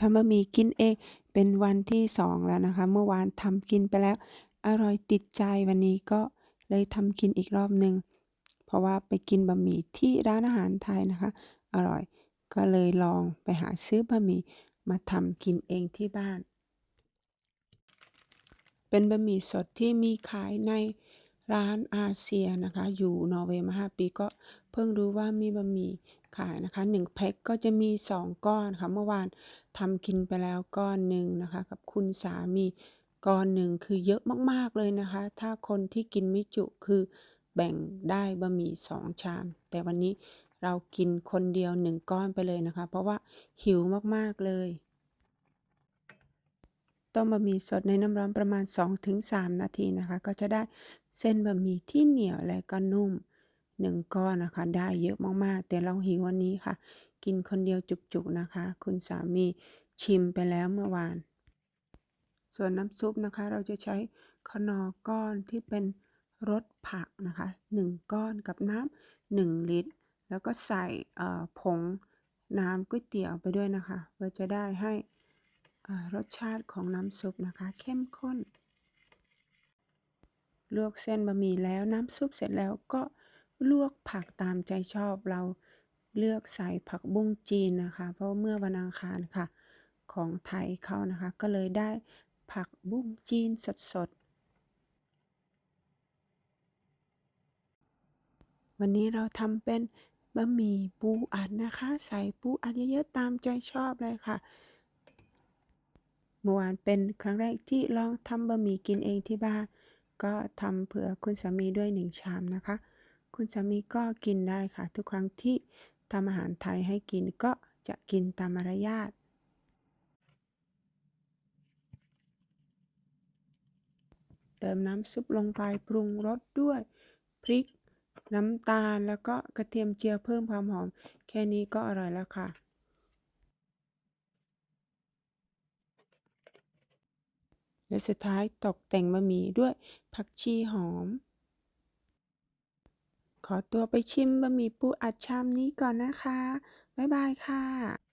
ทำบะหมี่กินเอง เป็นวันที่สองแล้วนะคะ เมื่อวานทำกินไปแล้ว อร่อยติดใจวันนี้ก็เลยทำกินอีกรอบหนึ่งเพราะว่าไปกินบะหมี่ที่ร้านอาหารไทยนะคะ อร่อย ก็เลยลองไปหาซื้อบะหมี่มาทำกินเองที่บ้าน เป็นบะหมี่สดที่มีขายใน ร้านอาเซียนะคะ อยู่นอร์เวย์มา 5 ปีก็เพิ่งรู้ว่ามีบะหมี่ขายนะคะ1แพ็คก็จะมี 2 ก้อนค่ะ เมื่อวานทำกินไปแล้วก้อนหนึ่งนะคะ กับคุณสามีก้อนหนึ่งคือเยอะมากๆเลยนะคะ ถ้าคนที่กินไม่จุคือแบ่งได้บะหมี่2ชาม แต่วันนี้เรากินคนเดียว 1 ก้อนไปเลยนะคะ เพราะว่าหิวมากๆเลย ต้มบะหมี่สดในน้ำร้อนประมาณ 2-3 นาทีนะคะ ก็จะได้เส้นบะหมี่ที่เหนียวและก็นุ่ม1ก้อนนะคะ ได้เยอะมากๆ แต่เราหิววันนี้ค่ะ กินคนเดียวจุกๆนะคะ คุณสามีชิมไปแล้วเมื่อวาน ส่วนน้ำซุปนะคะ เราจะใช้คนอก้อนที่เป็นรสผักนะคะ 1 ก้อนกับน้ำ1ลิตร แล้วก็ใส่ผงน้ำก๋วยเตี๋ยวไปด้วยนะคะ เพื่อจะได้ให้ รสชาติของน้ำซุปนะคะ เข้มข้น ลวกเส้นบะหมี่แล้วน้ำซุปเสร็จแล้วก็ลวกผักตามใจชอบเราเลือกใส่ผักบุ้งจีนนะคะ เพราะเมื่อวันอังคารค่ะ ของไทยเขานะคะ ก็เลยได้ผักบุ้งจีนสดๆ วันนี้เราทำเป็นบะหมี่ปูอัดนะคะ ใส่ปูอัดเยอะๆตามใจชอบเลยค่ะ มื่อวานเป็นครั้งแรกที่ลองทำบะหมี่กินเองที่บ้าน ก็ทำเผื่อคุณสามีด้วยหนึ่งชามนะคะ คุณสามีก็กินได้ค่ะ ทุกครั้งที่ทำอาหารไทยให้กินก็จะกินตามมารยาทเติมน้ำซุปลงไปปรุงรสด้วย พริก น้ำตาลแล้วก็กระเทียมเจียวเพิ่มความหอม แค่นี้ก็อร่อยแล้วค่ะ และสุดท้ายตกแต่งบะหมี่ด้วยผักชีหอม ขอตัวไปชิมบะหมี่ปูอัดชามนี้ก่อนนะคะ บ๊ายบายค่ะ